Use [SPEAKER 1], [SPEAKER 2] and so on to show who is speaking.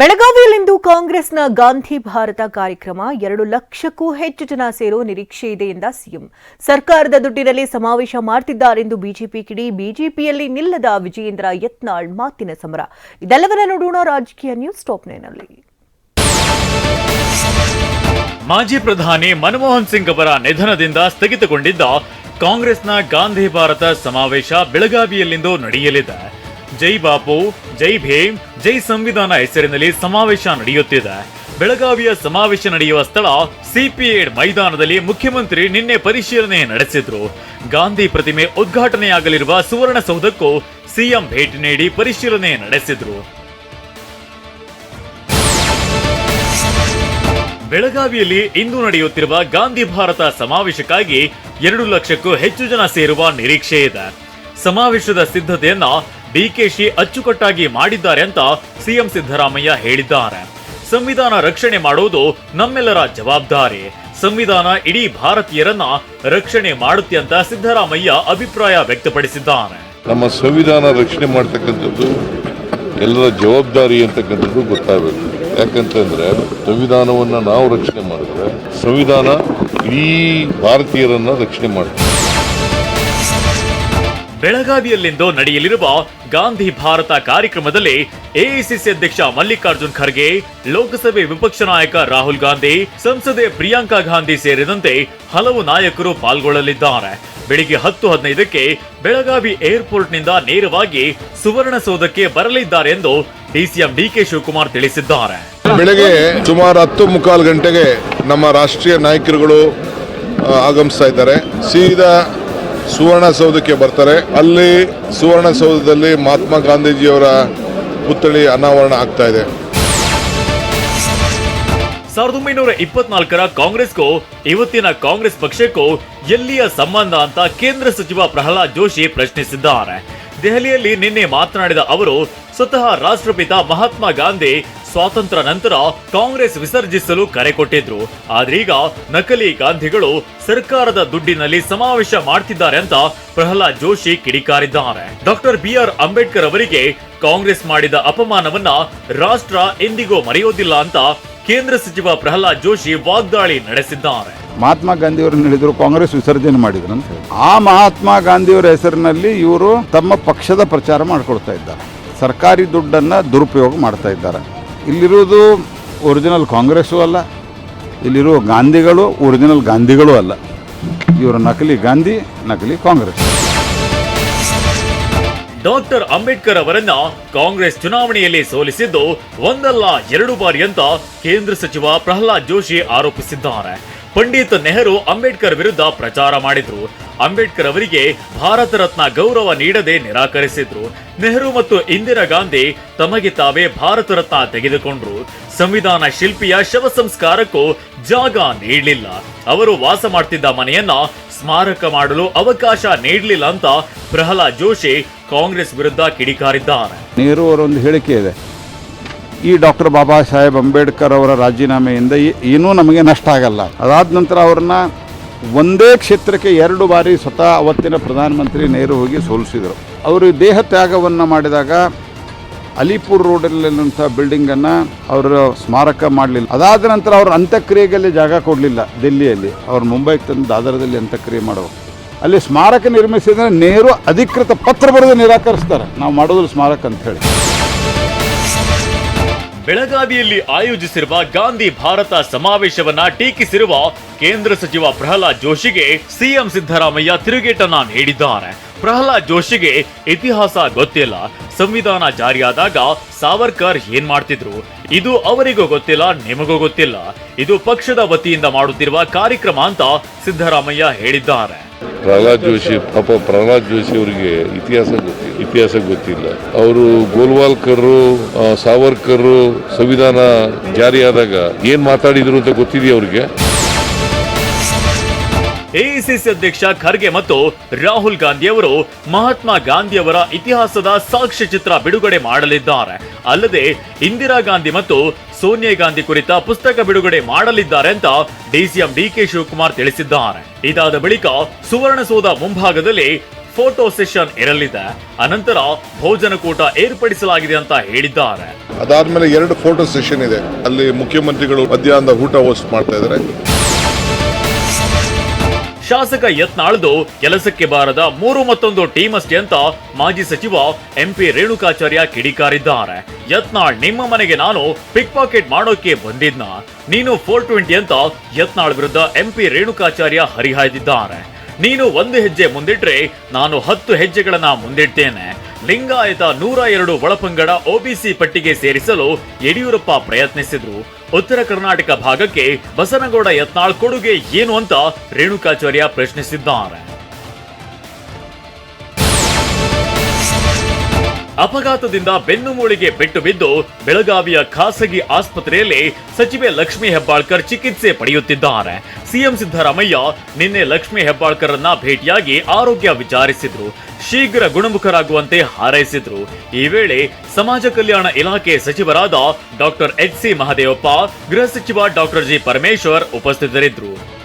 [SPEAKER 1] ಬೆಳಗಾವಿಯಲ್ಲಿಂದು ಕಾಂಗ್ರೆಸ್ನ ಗಾಂಧಿ ಭಾರತ ಕಾರ್ಯಕ್ರಮ ಎರಡು ಲಕ್ಷಕ್ಕೂ ಹೆಚ್ಚು ಜನ ಸೇರೋ ನಿರೀಕ್ಷೆ ಇದೆ ಎಂದ ಸಿಎಂ. ಸರ್ಕಾರದ ದುಡ್ಡಿನಲ್ಲಿ ಸಮಾವೇಶ ಮಾಡ್ತಿದ್ದಾರೆಂದು ಬಿಜೆಪಿ ಕಿಡಿ, ಬಿಜೆಪಿಯಲ್ಲಿ ನಿಲ್ಲದ ವಿಜಯೇಂದ್ರ ಯತ್ನಾಳ್ ಮಾತಿನ ಸಮರ. ಇದೆಲ್ಲವನ್ನ ನೋಡೋಣ ರಾಜಕೀಯ ನ್ಯೂಸ್ ಟಾಪ್ ನೈನಲ್ಲಿ
[SPEAKER 2] ಮಾಜಿ ಪ್ರಧಾನಿ ಮನಮೋಹನ್ ಸಿಂಗ್ ಅವರ ನಿಧನದಿಂದ ಸ್ಥಗಿತಗೊಂಡಿದ್ದ ಕಾಂಗ್ರೆಸ್ನ ಗಾಂಧಿ ಭಾರತ ಸಮಾವೇಶ ಬೆಳಗಾವಿಯಲ್ಲಿಂದು ನಡೆಯಲಿದೆ. ಜೈ ಬಾಪು, ಜೈ ಭೀಮ್, ಜೈ ಸಂವಿಧಾನ ಹೆಸರಿನಲ್ಲಿ ಸಮಾವೇಶ ನಡೆಯುತ್ತಿದೆ. ಬೆಳಗಾವಿಯ ಸಮಾವೇಶ ನಡೆಯುವ ಸ್ಥಳ ಸಿಪಿಎಡ್ ಮೈದಾನದಲ್ಲಿ ಮುಖ್ಯಮಂತ್ರಿ ನಿನ್ನೆ ಪರಿಶೀಲನೆ ನಡೆಸಿದ್ರು. ಗಾಂಧಿ ಪ್ರತಿಮೆ ಉದ್ಘಾಟನೆಯಾಗಲಿರುವ ಸುವರ್ಣಸೌಧಕ್ಕೂ ಸಿಎಂ ಭೇಟಿ ನೀಡಿ ಪರಿಶೀಲನೆ ನಡೆಸಿದ್ರು. ಬೆಳಗಾವಿಯಲ್ಲಿ ಇಂದು ನಡೆಯುತ್ತಿರುವ ಗಾಂಧಿ ಭಾರತ ಸಮಾವೇಶಕ್ಕಾಗಿ ಎರಡು ಲಕ್ಷಕ್ಕೂ ಹೆಚ್ಚು ಜನ ಸೇರುವ ನಿರೀಕ್ಷೆ ಇದೆ. ಸಮಾವೇಶದ ಸಿದ್ಧತೆಯನ್ನ ಡಿಕೆಶಿ ಅಚ್ಚುಕಟ್ಟಾಗಿ ಮಾಡಿದ್ದಾರೆ ಅಂತ ಸಿಎಂ ಸಿದ್ದರಾಮಯ್ಯ ಹೇಳಿದ್ದಾರೆ. ಸಂವಿಧಾನ ರಕ್ಷಣೆ ಮಾಡುವುದು ನಮ್ಮೆಲ್ಲರ ಜವಾಬ್ದಾರಿ. ಸಂವಿಧಾನ ಇಡೀ ಭಾರತೀಯರನ್ನ ರಕ್ಷಣೆ ಮಾಡುತ್ತೆ ಅಂತ ಸಿದ್ದರಾಮಯ್ಯ ಅಭಿಪ್ರಾಯ ವ್ಯಕ್ತಪಡಿಸಿದ್ದಾರೆ.
[SPEAKER 3] ನಮ್ಮ ಸಂವಿಧಾನ ರಕ್ಷಣೆ ಮಾಡ್ತಕ್ಕಂಥದ್ದು ಎಲ್ಲರ ಜವಾಬ್ದಾರಿ ಅಂತಕ್ಕಂಥದ್ದು ಗೊತ್ತಾಗಬೇಕು. ಯಾಕಂತಂದ್ರೆ ಸಂವಿಧಾನವನ್ನು ನಾವು ರಕ್ಷಣೆ ಮಾಡಿದ್ರೆ ಸಂವಿಧಾನ ಇಡೀ ಭಾರತೀಯರನ್ನ ರಕ್ಷಣೆ ಮಾಡುತ್ತೆ
[SPEAKER 2] ಬೆಳಗಾವಿಯಲ್ಲಿಂದು ನಡೆಯಲಿರುವ ಗಾಂಧಿ ಭಾರತ ಕಾರ್ಯಕ್ರಮದಲ್ಲಿ ಎಐಸಿಸಿ ಅಧ್ಯಕ್ಷ ಮಲ್ಲಿಕಾರ್ಜುನ್ ಖರ್ಗೆ, ಲೋಕಸಭೆ ವಿಪಕ್ಷ ನಾಯಕ ರಾಹುಲ್ ಗಾಂಧಿ, ಸಂಸದೆ ಪ್ರಿಯಾಂಕಾ ಗಾಂಧಿ ಸೇರಿದಂತೆ ಹಲವು ನಾಯಕರು ಪಾಲ್ಗೊಳ್ಳಲಿದ್ದಾರೆ. ಬೆಳಿಗ್ಗೆ ಹತ್ತು ಹದಿನೈದಕ್ಕೆ ಬೆಳಗಾವಿ ಏರ್ಪೋರ್ಟ್ನಿಂದ ನೇರವಾಗಿ ಸುವರ್ಣಸೌಧಕ್ಕೆ ಬರಲಿದ್ದಾರೆ ಎಂದು ಡಿಸಿಎಂ ಡಿಕೆ ಶಿವಕುಮಾರ್ ತಿಳಿಸಿದ್ದಾರೆ.
[SPEAKER 4] ಬೆಳಗ್ಗೆ ಸುಮಾರು ಹತ್ತು ಮುಕ್ಕಾಲು ಗಂಟೆಗೆ ನಮ್ಮ ರಾಷ್ಟ್ರೀಯ ನಾಯಕರುಗಳು ಆಗಮಿಸ್ತಾ ಇದ್ದಾರೆ. ಸೀದಾ ಸುವರ್ಣಸೌಧಕ್ಕೆ ಬರ್ತಾರೆ. ಅಲ್ಲಿ ಸುವರ್ಣಸೌಧದಲ್ಲಿ ಮಹಾತ್ಮ ಗಾಂಧೀಜಿಯವರ ಪುತ್ಥಳಿ ಅನಾವರಣ ಆಗ್ತಾ ಇದೆ.
[SPEAKER 2] ಸಾವಿರದ ಒಂಬೈನೂರ ಇಪ್ಪತ್ನಾಲ್ಕರ ಕಾಂಗ್ರೆಸ್ಗೂ, ಇವತ್ತಿನ ಕಾಂಗ್ರೆಸ್ ಪಕ್ಷಕ್ಕೂ ಎಲ್ಲಿಯ ಸಂಬಂಧ ಅಂತ ಕೇಂದ್ರ ಸಚಿವ ಪ್ರಹ್ಲಾದ್ ಜೋಶಿ ಪ್ರಶ್ನಿಸಿದ್ದಾರೆ. ದೆಹಲಿಯಲ್ಲಿ ನಿನ್ನೆ ಮಾತನಾಡಿದ ಅವರು, ಸ್ವತಃ ರಾಷ್ಟ್ರಪಿತ ಮಹಾತ್ಮ ಗಾಂಧಿ ಸ್ವಾತಂತ್ರ್ಯ ನಂತರ ಕಾಂಗ್ರೆಸ್ ವಿಸರ್ಜಿಸಲು ಕರೆ ಕೊಟ್ಟಿದ್ರು. ಆದ್ರೀಗ ನಕಲಿ ಗಾಂಧಿಗಳು ಸರ್ಕಾರದ ದುಡ್ಡಿನಲ್ಲಿ ಸಮಾವೇಶ ಮಾಡ್ತಿದ್ದಾರೆ ಅಂತ ಪ್ರಹ್ಲಾದ್ ಜೋಶಿ ಕಿಡಿಕಾರಿದ್ದಾರೆ. ಡಾಕ್ಟರ್ ಬಿ ಆರ್ ಅಂಬೇಡ್ಕರ್ ಅವರಿಗೆ ಕಾಂಗ್ರೆಸ್ ಮಾಡಿದ ಅಪಮಾನವನ್ನ ರಾಷ್ಟ್ರ ಎಂದಿಗೂ ಮರೆಯೋದಿಲ್ಲ ಅಂತ ಕೇಂದ್ರ ಸಚಿವ ಪ್ರಹ್ಲಾದ್ ಜೋಶಿ ವಾಗ್ದಾಳಿ ನಡೆಸಿದ್ದಾರೆ.
[SPEAKER 5] ಮಹಾತ್ಮ ಗಾಂಧಿಯವರು ಹೇಳಿದ್ರು ಕಾಂಗ್ರೆಸ್ ವಿಸರ್ಜನೆ ಮಾಡಿದ್ರು ಅಂತ ಆ ಮಹಾತ್ಮ ಗಾಂಧಿಯವರ ಹೆಸರಿನಲ್ಲಿ ಇವರು ತಮ್ಮ ಪಕ್ಷದ ಪ್ರಚಾರ ಮಾಡ್ಕೊಳ್ತಾ ಇದ್ದಾರೆ. ಸರ್ಕಾರಿ ದುಡ್ಡನ್ನು ದುರುಪಯೋಗ ಮಾಡ್ತಾ ಇದ್ದಾರೆ. ಇಲ್ಲಿರುವುದು ಒರಿಜಿನಲ್ ಕಾಂಗ್ರೆಸ್ಸು ಅಲ್ಲ. ಇಲ್ಲಿರುವ ಗಾಂಧಿಗಳು ಒರಿಜಿನಲ್ ಗಾಂಧಿಗಳು ಅಲ್ಲ. ಇವರು ನಕಲಿ ಗಾಂಧಿ, ನಕಲಿ ಕಾಂಗ್ರೆಸ್.
[SPEAKER 2] ಡಾಕ್ಟರ್ ಅಂಬೇಡ್ಕರ್ ಅವರನ್ನ ಕಾಂಗ್ರೆಸ್ ಚುನಾವಣೆಯಲ್ಲಿ ಸೋಲಿಸಿದ್ದು ಒಂದಲ್ಲ ಎರಡು ಬಾರಿ ಅಂತ ಕೇಂದ್ರ ಸಚಿವ ಪ್ರಹ್ಲಾದ್ ಜೋಶಿ ಆರೋಪಿಸಿದ್ದಾರೆ. ಪಂಡಿತ್ ನೆಹರು ಅಂಬೇಡ್ಕರ್ ವಿರುದ್ಧ ಪ್ರಚಾರ ಮಾಡಿದ್ರು. ಅಂಬೇಡ್ಕರ್ ಅವರಿಗೆ ಭಾರತ ರತ್ನ ಗೌರವ ನೀಡದೆ ನಿರಾಕರಿಸಿದ್ರು. ನೆಹರು ಮತ್ತು ಇಂದಿರಾ ಗಾಂಧಿ ತಮಗೆ ತಾವೇ ಭಾರತ ರತ್ನ ತೆಗೆದುಕೊಂಡ್ರು. ಸಂವಿಧಾನ ಶಿಲ್ಪಿಯ ಶವ ಸಂಸ್ಕಾರಕ್ಕೂ ಜಾಗ ನೀಡಲಿಲ್ಲ. ಅವರು ವಾಸ ಮಾಡ್ತಿದ್ದ ಮನೆಯನ್ನ ಸ್ಮಾರಕ ಮಾಡಲು ಅವಕಾಶ ನೀಡಲಿಲ್ಲ ಅಂತ ಪ್ರಹ್ಲಾದ್ ಜೋಶಿ ಕಾಂಗ್ರೆಸ್ ವಿರುದ್ಧ ಕಿಡಿಕಾರಿದ್ದಾರೆ.
[SPEAKER 5] ನೆಹರು ಅವರೊಂದು ಹೇಳಿಕೆ ಇದೆ. ಈ ಡಾಕ್ಟರ್ ಬಾಬಾ ಸಾಹೇಬ್ ಅಂಬೇಡ್ಕರ್ ಅವರ ರಾಜೀನಾಮೆಯಿಂದ ಏನೂ ನಮಗೆ ನಷ್ಟ ಆಗಲ್ಲ. ಅದಾದ ನಂತರ ಅವ್ರನ್ನ ಒಂದೇ ಕ್ಷೇತ್ರಕ್ಕೆ ಎರಡು ಬಾರಿ ಸ್ವತಃ ಅವತ್ತಿನ ಪ್ರಧಾನಮಂತ್ರಿ ನೆಹರು ಹೋಗಿ ಸೋಲಿಸಿದರು. ಅವರು ದೇಹ ತ್ಯಾಗವನ್ನು ಮಾಡಿದಾಗ ಅಲಿಪುರ್ ರೋಡಲ್ಲಿರುವಂಥ ಬಿಲ್ಡಿಂಗನ್ನು ಅವರು ಸ್ಮಾರಕ ಮಾಡಲಿಲ್ಲ. ಅದಾದ ನಂತರ ಅವರು ಅಂತ್ಯಕ್ರಿಯೆಗೆ ಜಾಗ ಕೊಡಲಿಲ್ಲ ದಿಲ್ಲಿಯಲ್ಲಿ. ಅವ್ರು ಮುಂಬೈಗೆ ತಂದು ದಾದರದಲ್ಲಿ ಅಂತ್ಯಕ್ರಿಯೆ ಮಾಡುವ ಅಲ್ಲಿ ಸ್ಮಾರಕ ನಿರ್ಮಿಸಿದರೆ ನೆಹರು ಅಧಿಕೃತ ಪತ್ರ ಬರೆದು ನಿರಾಕರಿಸ್ತಾರೆ. ನಾವು ಮಾಡೋದಿಲ್ಲ ಸ್ಮಾರಕ ಅಂತ ಹೇಳಿ
[SPEAKER 2] ಬೆಳಗಾವಿಯಲ್ಲಿ ಆಯೋಜಿಸಿರುವ ಗಾಂಧಿ ಭಾರತ ಸಮಾವೇಶವನ್ನ ಟೀಕಿಸಿರುವ ಕೇಂದ್ರ ಸಚಿವ ಪ್ರಹ್ಲಾದ್ ಜೋಶಿಗೆ ಸಿಎಂ ಸಿದ್ದರಾಮಯ್ಯ ತಿರುಗೇಟನ್ನ ನೀಡಿದ್ದಾರೆ. ಪ್ರಹ್ಲಾದ್ ಜೋಶಿಗೆ ಇತಿಹಾಸ ಗೊತ್ತಿಲ್ಲ. ಸಂವಿಧಾನ ಜಾರಿಯಾದಾಗ ಸಾವರ್ಕರ್ ಏನ್ ಮಾಡ್ತಿದ್ರು? ಇದು ಅವರಿಗೂ ಗೊತ್ತಿಲ್ಲ, ನಿಮಗೂ ಗೊತ್ತಿಲ್ಲ. ಇದು ಪಕ್ಷದ ವತಿಯಿಂದ ಮಾಡುತ್ತಿರುವ ಕಾರ್ಯಕ್ರಮ ಅಂತ ಸಿದ್ದರಾಮಯ್ಯ ಹೇಳಿದ್ದಾರೆ.
[SPEAKER 3] ಪ್ರಹ್ಲಾದ್ ಜೋಶಿ, ಪಾಪ ಪ್ರಹ್ಲಾದ್ ಜೋಶಿ ಅವರಿಗೆ ಇತಿಹಾಸ ಗೊತ್ತಿಲ್ಲ ಇತಿಹಾಸ ಗೊತ್ತಿಲ್ಲ. ಅವರು ಗೋಲ್ವಾಲ್ಕರ್ ಸಾವರ್ಕರ್ ಸಂವಿಧಾನ ಜಾರಿಯಾದಾಗ ಏನ್ ಮಾತಾಡಿದ್ರು ಅಂತ ಗೊತ್ತಿದೆಯಾ ಅವ್ರಿಗೆ?
[SPEAKER 2] ಎಐಸಿಸಿ ಅಧ್ಯಕ್ಷ ಖರ್ಗೆ ಮತ್ತು ರಾಹುಲ್ ಗಾಂಧಿ ಅವರು ಮಹಾತ್ಮ ಗಾಂಧಿಯವರ ಇತಿಹಾಸದ ಸಾಕ್ಷ್ಯಚಿತ್ರ ಬಿಡುಗಡೆ ಮಾಡಲಿದ್ದಾರೆ. ಅಲ್ಲದೆ ಇಂದಿರಾ ಗಾಂಧಿ ಮತ್ತು ಸೋನಿಯಾ ಗಾಂಧಿ ಕುರಿತ ಪುಸ್ತಕ ಬಿಡುಗಡೆ ಮಾಡಲಿದ್ದಾರೆ ಅಂತ ಡಿಸಿಎಂ ಡಿಕೆ ಶಿವಕುಮಾರ್ ತಿಳಿಸಿದ್ದಾರೆ. ಇದಾದ ಬಳಿಕ ಸುವರ್ಣಸೌಧ ಮುಂಭಾಗದಲ್ಲಿ ಫೋಟೋ ಸೆಷನ್ ಇರಲಿದೆ. ಅನಂತರ ಭೋಜನಕೂಟ ಏರ್ಪಡಿಸಲಾಗಿದೆ ಅಂತ ಹೇಳಿದ್ದಾರೆ.
[SPEAKER 4] ಅದಾದ್ಮೇಲೆ ಎರಡು ಫೋಟೋ ಸೆಷನ್ ಇದೆ. ಅಲ್ಲಿ ಮುಖ್ಯಮಂತ್ರಿಗಳು ಮಧ್ಯಾಹ್ನದ ಊಟ ಹೋಸ್ಟ್ ಮಾಡ್ತಾ ಇದ್ದಾರೆ.
[SPEAKER 2] ಶಾಸಕ ಯತ್ನಾಳ್ದು ಕೆಲಸಕ್ಕೆ ಬಾರದ ಮೂರು ಮತ್ತೊಂದು ಟೀಮ್ ಅಷ್ಟೇ ಅಂತ ಮಾಜಿ ಸಚಿವ ಎಂಪಿ ರೇಣುಕಾಚಾರ್ಯ ಕಿಡಿಕಾರಿದ್ದಾರೆ. ಯತ್ನಾಳ್, ನಿಮ್ಮ ಮನೆಗೆ ನಾನು ಪಿಕ್ ಪಾಕೆಟ್ ಮಾಡೋಕೆ ಬಂದಿದ್ನ. ನೀನು ಫೋರ್ ಟ್ವೆಂಟಿ ಅಂತ ಯತ್ನಾಳ್ ವಿರುದ್ಧ ಎಂಪಿ ರೇಣುಕಾಚಾರ್ಯ ಹರಿಹಾಯ್ದಿದ್ದಾರೆ. ನೀನು ಒಂದು ಹೆಜ್ಜೆ ಮುಂದಿಟ್ರೆ ನಾನು ಹತ್ತು ಹೆಜ್ಜೆಗಳನ್ನ ಮುಂದಿಡ್ತೇನೆ. ಲಿಂಗಾಯತ ನೂರ ಎರಡು ಒಳಪಂಗಡ ಒಬಿಸಿ ಪಟ್ಟಿಗೆ ಸೇರಿಸಲು ಯಡಿಯೂರಪ್ಪ ಪ್ರಯತ್ನಿಸಿದ್ರು. ಉತ್ತರ ಕರ್ನಾಟಕ ಭಾಗಕ್ಕೆ ಬಸನಗೌಡ ಯತ್ನಾಳ್ ಕೊಡುಗೆ ಏನು ಅಂತ ರೇಣುಕಾಚಾರ್ಯ ಪ್ರಶ್ನಿಸಿದ್ದಾರೆ. ಅಪಘಾತದಿಂದ ಬೆನ್ನು ಮೂಳಿಗೆ ಪೆಟ್ಟು ಬಿದ್ದು ಬೆಳಗಾವಿಯ ಖಾಸಗಿ ಆಸ್ಪತ್ರೆಯಲ್ಲಿ ಸಚಿವೆ ಲಕ್ಷ್ಮಿ ಹೆಬ್ಬಾಳ್ಕರ್ ಚಿಕಿತ್ಸೆ ಪಡೆಯುತ್ತಿದ್ದಾರೆ. ಸಿಎಂ ಸಿದ್ದರಾಮಯ್ಯ ನಿನ್ನೆ ಲಕ್ಷ್ಮಿ ಹೆಬ್ಬಾಳ್ಕರನ್ನ ಭೇಟಿಯಾಗಿ ಆರೋಗ್ಯ ವಿಚಾರಿಸಿದ್ರು. ಶೀಘ್ರ ಗುಣಮುಖರಾಗುವಂತೆ ಹಾರೈಸಿದ್ರು. ಈ ವೇಳೆ ಸಮಾಜ ಕಲ್ಯಾಣ ಇಲಾಖೆ ಸಚಿವರಾದ ಡಾಕ್ಟರ್ ಎಚ್ ಸಿ ಮಹದೇವಪ್ಪ, ಗೃಹ ಸಚಿವ ಡಾಕ್ಟರ್ ಜಿ ಪರಮೇಶ್ವರ್ ಉಪಸ್ಥಿತರಿದ್ದರು.